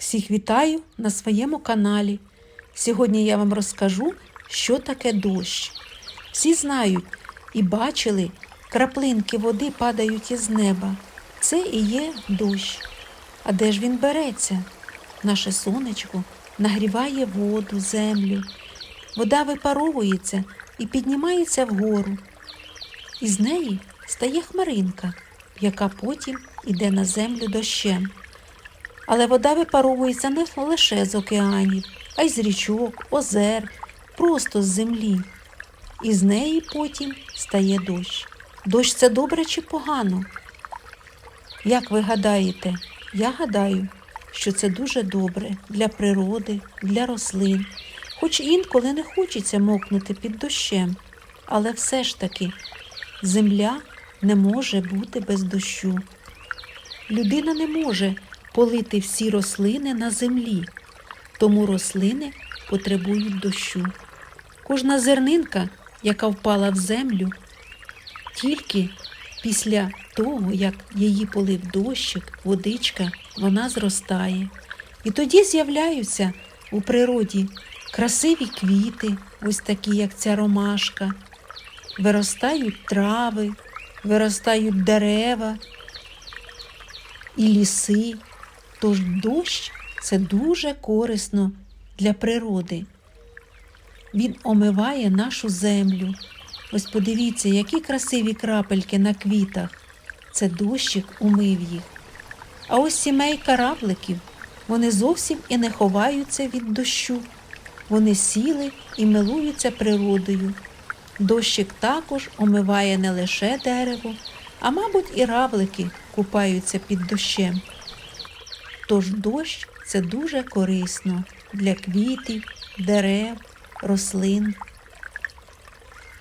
Всіх вітаю на своєму каналі. Сьогодні я вам розкажу, що таке дощ. Всі знають і бачили, краплинки води падають із неба. Це і є дощ. А де ж він береться? Наше сонечко нагріває воду, землю. Вода випаровується і піднімається вгору. Із неї стає хмаринка, яка потім іде на землю дощем. Але вода випаровується не лише з океанів, а й з річок, озер, просто з землі. І з неї потім стає дощ. Дощ це добре чи погано? Як ви гадаєте? Я гадаю, що це дуже добре для природи, для рослин, хоч інколи не хочеться мокнути під дощем, але все ж таки земля не може бути без дощу. Людина не може полити всі рослини на землі, тому рослини потребують дощу. Кожна зернинка, яка впала в землю, тільки після того, як її полив дощик, водичка, вона зростає. І тоді з'являються у природі красиві квіти, ось такі, як ця ромашка, виростають трави, виростають дерева і ліси. Тож дощ це дуже корисно для природи. Він омиває нашу землю. Ось подивіться, які красиві крапельки на квітах. Це дощик умив їх. А ось сімейка равликів, вони зовсім і не ховаються від дощу. Вони сіли і милуються природою. Дощик також омиває не лише дерево, а мабуть, і равлики купаються під дощем. Тож дощ це дуже корисно для квітів, дерев, рослин.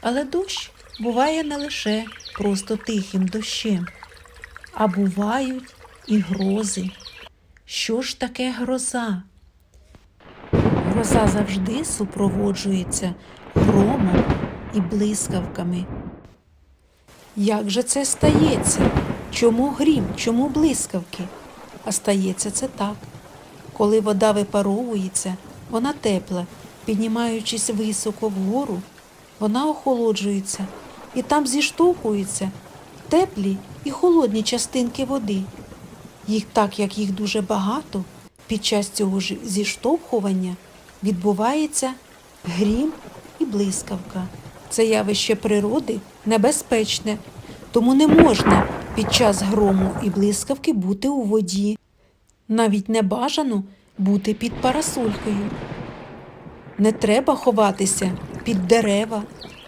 Але дощ буває не лише просто тихим дощем, а бувають і грози. Що ж таке гроза? Гроза завжди супроводжується громом і блискавками. Як же це стається? Чому грім, чому блискавки? А стається це так. Коли вода випаровується, вона тепла, піднімаючись високо вгору, вона охолоджується і там зіштовхуються теплі і холодні частинки води. Їх так як їх дуже багато, під час цього ж зіштовхування відбувається грім і блискавка. Це явище природи небезпечне, тому не можна під час грому і блискавки бути у воді. Навіть не бажано бути під парасолькою. Не треба ховатися під дерева,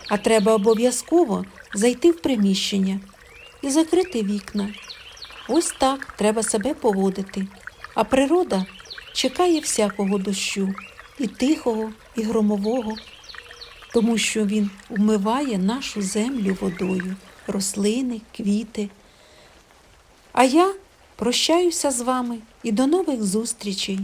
а треба обов'язково зайти в приміщення і закрити вікна. Ось так треба себе поводити. А природа чекає всякого дощу, і тихого, і громового, тому що він вмиває нашу землю водою, рослини, квіти. А я прощаюся з вами і до нових зустрічей.